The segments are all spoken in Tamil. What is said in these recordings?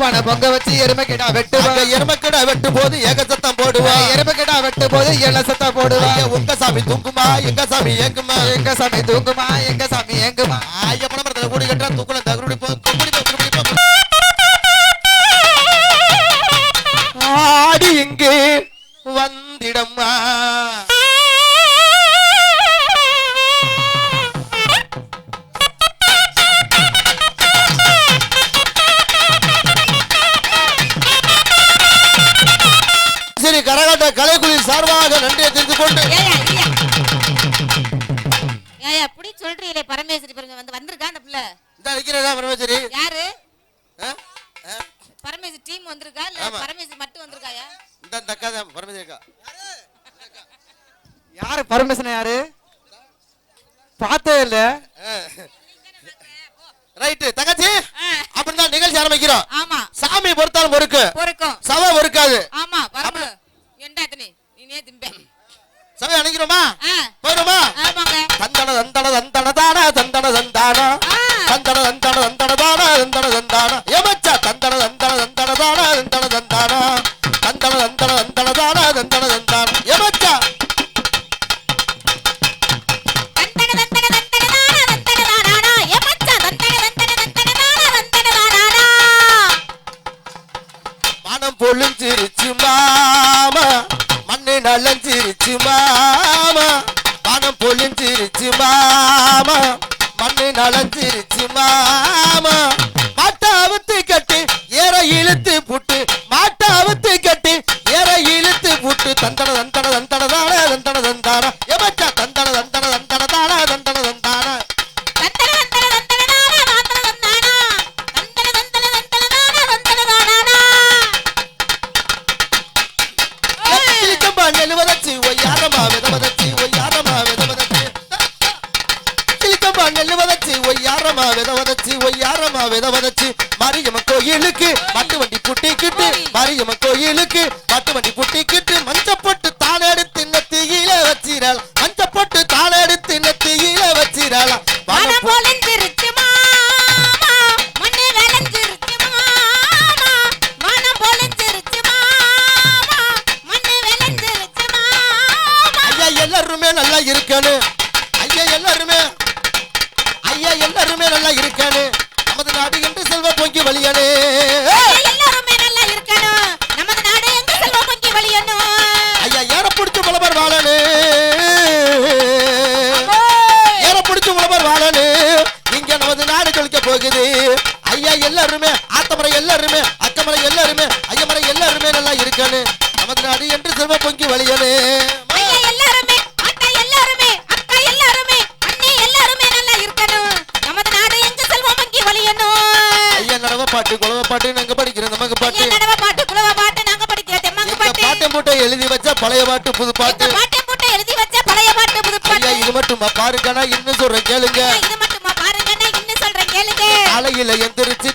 பண பொங்க வச்சு எருமை கிடா வெட்டுவா. அங்க எருமக்கடை வெட்டு போது ஏக சத்தம் போடுவா. எருமை கிடா வெட்டு போது இலசத்தை போடுவா. ஐயா, உங்க சாமி தூங்குமா? எங்க சாமி ஏங்குமா? எங்க சாமி தூங்குமா? எங்க சாமி எங்குமா ஐயா பணமரத்துல கூடி கட்டுறா தூக்குல தகுடி போ. ஆடி இங்கு வந்திடம்மா. நன்றியை தெரிந்து கொண்டு. ஏயா இல்லையா ஏயா. அப்படி சொல்றீங்களே பரமேஸ்வரி பாருங்க வந்து வந்திருக்கா அந்த பிள்ளை? இந்த இருக்கிறதா பரமேஸ்வரி? யாரு? ஆ? ஆ? பரமேஸ்வரி டீம் வந்திருக்கா? இல்ல. பரமேஸ்வரி மட்டும் வந்திருக்காயா? இந்த அக்கா தான் பரமேஸ்வரி அக்கா. யாரு பரமேசன் யாரு? பார்த்தே இல்ல. ரைட்டு தங்கச்சி. அப்படிதான் நிகழ்ச்சி ஆரம்பிக்கிறோம். ஆமா. சாமி பொறுத்தாலும் பொறுக்கு. பொறுக்கும். சபை பொறுக்காது. ஆமா திம்பேன் சமயம் அணைக்கிறோமா? போயிடுமா? தந்தள தந்தள ஒய்யாரமா நெல்லு வதச்சி ஒய்யாரமா வித வதச்சி ஒய்யாரமா வித வதச்சி. மாரியம்மன் கோயிலுக்கு மட்டு வண்டி புட்டிக்கிட்டு மாரியம்மன் கோயிலுக்கு மட்டு வண்டி புட்டிக்கிட்டு மஞ்சப்பட்டு தாளெடுத்து நெத்தியில வச்சிடலாம் மஞ்சப்பட்டு தாளெடுத்து நெத்தியில வச்சிடலாம் மனம் பொழிஞ்சிருச்சு எல்லாருமே நல்லா இருக்கணும். போகுது. ஐயா எல்லாருமே ஆத்தமரை எல்லாருமே அக்கமரை எல்லாருமே ஐயமரை எல்லாருமே நல்லா இருக்கணும் நமது நாடு என்று செல்வ பொங்கி வழியனே ஐயா எல்லாருமே அக்கா எல்லாருமே அக்கா எல்லாருமே அண்ணே எல்லாருமே நல்லா இருக்கணும். நமது நாடு எங்க செல்வம் பொங்கி வழியணும். ஐயா நடவ பாட்டு குலவ பாட்டு நாங்க படிக்கிறோம் நமக்கு பாட்டு. நடவ பாட்டு குலவ பாட்டு நாங்க படிக்கிற தெம்மாங்கு எங்க பாட்டு. பாட்டை மூட்டை எழுதி வச்ச பழைய பாட்டு புது பாட்டு. பாட்டை போட்டு எழுதி வச்ச பழைய பாட்டு புது ஐயா பாட்டு. இது மட்டுமா பாருங்கண்ணா இன்னும் சொல்றேன் கேளுங்க. இது மட்டுமா எழுது. காலையில எந்திரிச்சு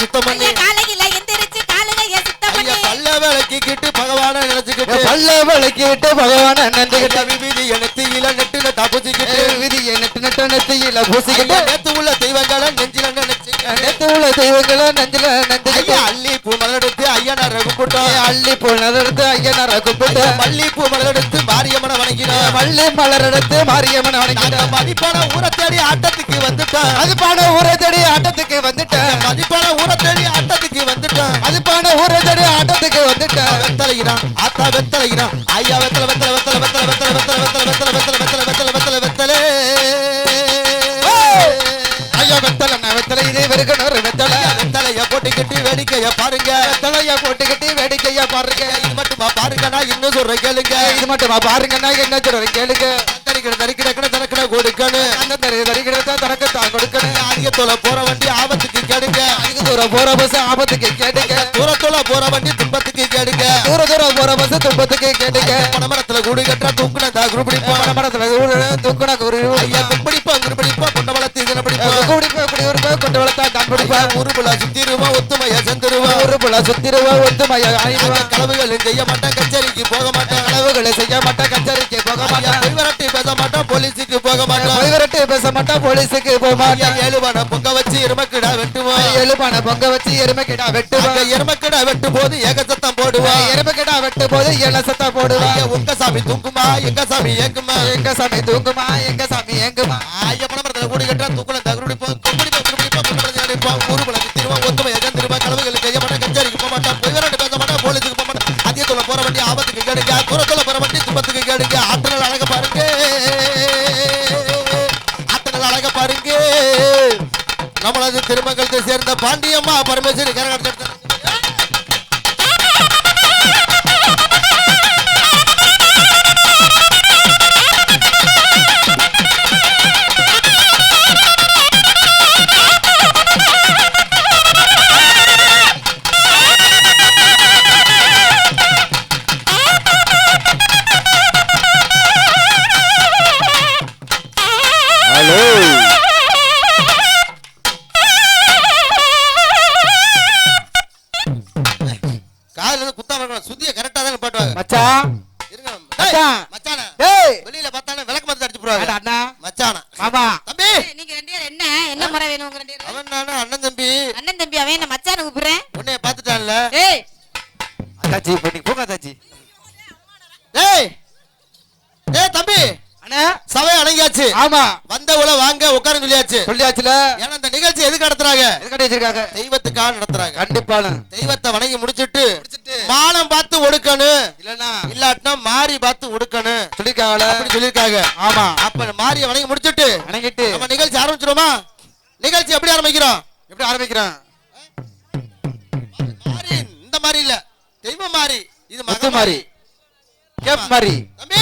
சுத்தம் பண்ணி. காலையில எந்திரிச்சு காலுகைய சுத்தம் பண்ணி. பல்ல விளக்கிக்கிட்டு பகவான நினைச்சுக்கிட்டு. பல்ல விளக்கிட்டு பகவான நினைச்சுக்கிட்ட. விதி நெத்தியில நெட்டுல தப்புச்சிக்கிட்டு. விதி நெட்டு நெட்ட நெத்தியில பூசிக்கிட்டு. நேத்து உள்ள தெய்வங்களை நெஞ்சில நினைச்சு நேத்து உள்ள தெய்வங்களை நெஞ்சில நினைச்சுக்கிட்டு. அள்ளி பூ மலர் எடுத்து ஐயனார கும்பிட்டோம். அள்ளி பூ மலர் எடுத்து ஐயனார கும்பிட்டு மல்லிப்பூ மலர் எடுத்து மாரியம்மனை வணங்கினோம் மல்லி மலர் எடுத்து மாரியம்மன் வணங்கிட்டு மதிப்பான ஊரை தேடி ஆட்டத்துக்கு வந்துட்டோம் அதுப்பான ஊரை தேடி ஆட்டத்துக்கு வந்துட்டேன் மதிப்பான ஊரை தேடி ஆட்டத்துக்கு வந்துட்டோம் அதுப்பான ஊரை தேடி ஆட்டத்துக்கு வந்துட்டேன் வெத்தலைகிறான் ஆத்தா வெத்தலைகிறான் ஐயா வெத்தல வெத்தல வெத்தல வெத்தல வெத்தல வெத்தல வெத்தல வெத்தல வெத்தல வெத்தல வெத்தல வெத்தல வெத்தல ஐயா வெத்தலை வெத்தலை இதே வெறுக்கணும் வெத்தலை வெத்தலைய போட்டுக்கிட்டு வேடிக்கைய பாருங்க வெத்தலையா போட்டுக்கிட்டு வேடிக்கையா பாருங்க. இது மட்டுமா? பாருங்க நான் இன்னும் சொல்றேன் கேளுங்க. இது மட்டுமா? பாருங்க நான் என்ன சொல்றேன் கேளுங்க. தரிக்கிற தரிக்கிற கிட தனக்கிட கொடுக்கணும். அந்த தரி தரிக்கிறத தனக்கு தான் கொடுக்கணும் ஆரியத்தோல போற வண்டி ஆபத்துக்கு கேடுங்க. அதிக தூரம் போற பஸ் ஆபத்துக்கு கேட்டுங்க தூரத்தோல போற வண்டி துன்பத்துக்கு கேடுங்க. தூர தூரம் போற பஸ் துன்பத்துக்கு கேட்டுங்க பணமரத்துல கூடு கட்டா தூக்குன தாகுரு பிடிப்பான் மரத்துல தூக்குனா குரு புல சுத்திருவ ஒத்துமைய. ஆயிடுவா கலவுகளும் செய்ய மாட்டேன் கச்சேரிக்கு போக மாட்டேன் அளவுகளை செய்ய மாட்டேன் கச்சேரிக்கு போக மாட்டேன் பொய் விரட்டி பேச மாட்டேன் போலீஸுக்கு போக மாட்டேன் போய் விரட்டி பேச மாட்டேன் போலீஸுக்கு போக மாட்டேன் ஏழு பணம் பொங்க வச்சு எருமக்கிடா வெட்டுவோம். எலுப்பான பொங்க வச்சு எருமை கிடா அங்க வெட்டுவான் எருமக்கிடா வெட்டும் போது ஏக சத்தம் போடுவான் எருமை கிடா வெட்டு போது இலசத்தை போடுவான் ஐயா, உங்க சாமி தூக்குமா எங்க சாமி ஏங்குமா? எங்க சாமி தூங்குமா? எங்க சாமி ஏங்குமா? ஐயா பணமரத்துல கூடி கட்டா தூக்குல தகுடிப்போம் கேடுங்க குரத்துல பரவட்டி வண்டி துன்பத்துக்கு கேடுங்க ஆற்றல் அழக பாருங்க. ஆற்றல் அழக பாருங்க. நம்மளது திருமங்கலத்தை சேர்ந்த பாண்டியம்மா பரமேஸ்வரி கரகாட்டம் மச்சான். வெளியில பார்த்தானே விளக்கு மருந்து அடிச்சு அட அண்ணா. மச்சான? மாமா. தம்பி! நீங்க ரெண்டு பேரும் என்ன? என்ன முறை வேணும் உங்க ரெண்டு பேரும் அவன் நானும் அண்ணன் தம்பி. அண்ணன் தம்பி அவன் என்ன மச்சான கூப்பிடுறேன்? உன்னைய பார்த்துட்டான்ல. ஏய். அத்தாச்சி பண்ணி போங்க டேய் டேய் தம்பி! அண்ணா. சபை அடங்கியாச்சு. ஆமா. உட்கார சொல்லியாச்சு. சொல்லியாச்சுல? ஏன்னா இந்த நிகழ்ச்சி எதுக்கு நடத்துறாங்க? எதுக்கடி வச்சிருக்காங்க? தெய்வத்துக்காக நடத்துறாங்க. கண்டிப்பான. தெய்வத்தை வணங்கி முடிச்சிட்டு மானம் பார்த்து ஒடுக்கணும். இல்லன்னா? இல்லாட்டினா மாறி பார்த்து ஒடுக்கணும். சொல்லிருக்காங்கள அப்படி சொல்லியிருக்காங்க. ஆமா. அப்ப மாறிய வணங்கி முடிச்சிட்டு வணங்கிட்டு. நம்ம நிகழ்ச்சி ஆரம்பிச்சிருமா நிகழ்ச்சி எப்படி ஆரம்பிக்கிறோம்? எப்படி ஆரம்பிக்கிறான் மாறி இந்த மாதிரி இல்ல. தெய்வம் மாறி. இது மக மாதிரி கேப் மாதிரி தம்பி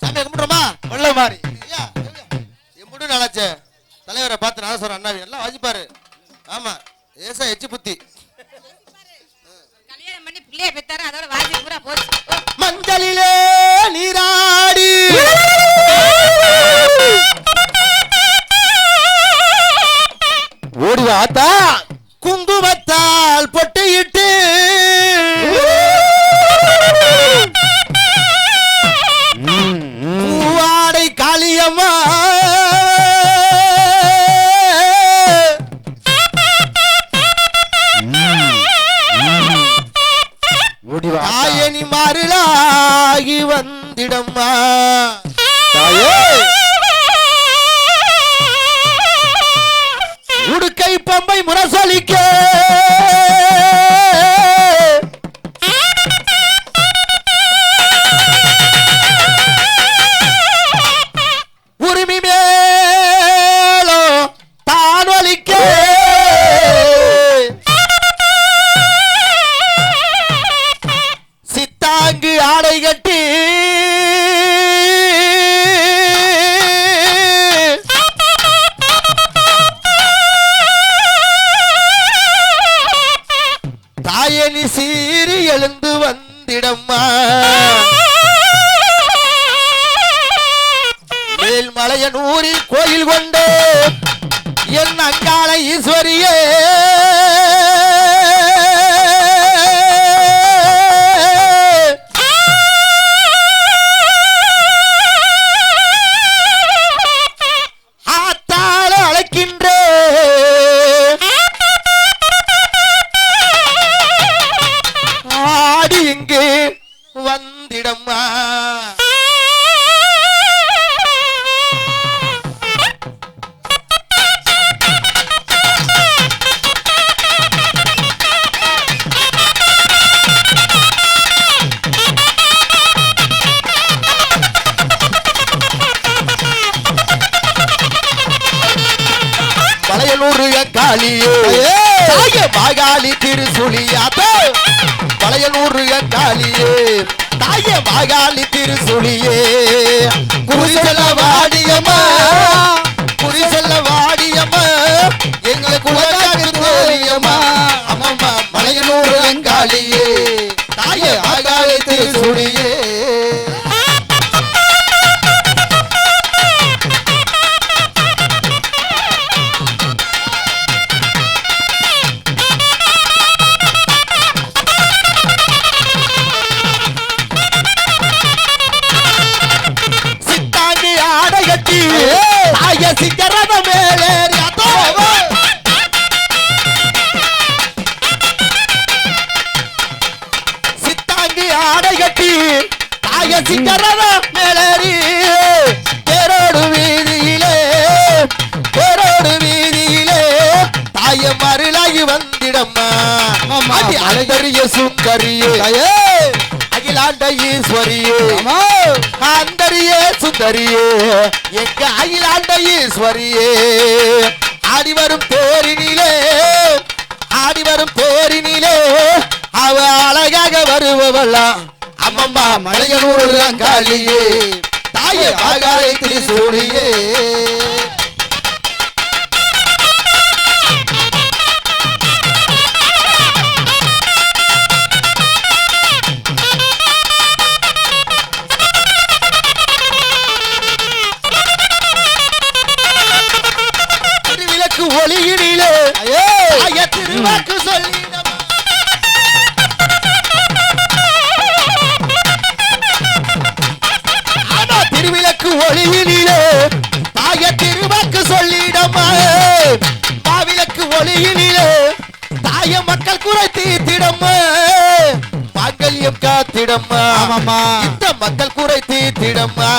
சாமி கும்பிடுறோமா? ஐயா எம்புடு நாளாச்சே தலைவரை பார்த்து நான் சொல்றேன்? அண்ணாவி நல்லா வாசிப்பாரு. ஆமா. ஏசா எச்சி புத்தி. மஞ்சளிலே நீராடி. ஓடி வா ஆத்தா? வா மாறலாகி வந்திடம்மா. தாயனி சீறி எழுந்து வந்திடம்மா. மேல்மலையனூரில் கோயில் கொண்டு என் அங்காள ஈஸ்வரியே. வளையலூர் காளியே தாய மாகாளி திருசுழியாத்தோ. வளையலூர் காளியே தாய மாகாளி திருசுழியே. குறிசல வாடியம்மா குறிசல வாடியம்மா எங்களை குலகாக்கு தோழியம்மா. அம்மம்மா வளையலூர் காளியே தாய மாகாளி திருசுழியே தாய சிங்கரதா மேலடி. தேரோடு வீதியிலே தேரோடு வீதியிலே தாய மருளாகி வந்திடம்மா. அந்தரிய சுந்தரியே. அகிலாண்ட ஈஸ்வரியே. அந்தரியே சுந்தரியே. எங்க அகிலாண்ட ஈஸ்வரியே. ஆடி வரும் தேரினிலே ஆடி வரும் தேரினிலே அவ அழகாக வருபவளா. அம்மம்மா மலையனூர் காளியே. தாயே ஆகாரை திரிசூடியே திருவிளக்கு ஒளியினிலே. தாய திருவாக்கு சொல்லிடமா மாவிளக்கு ஒளியினிலே. தாய மக்கள் குறை தீர்த்திடம்மா. மாங்கல்யம் காத்திடம்மா. இந்த மக்கள் குறை தீர்த்திடம்மா.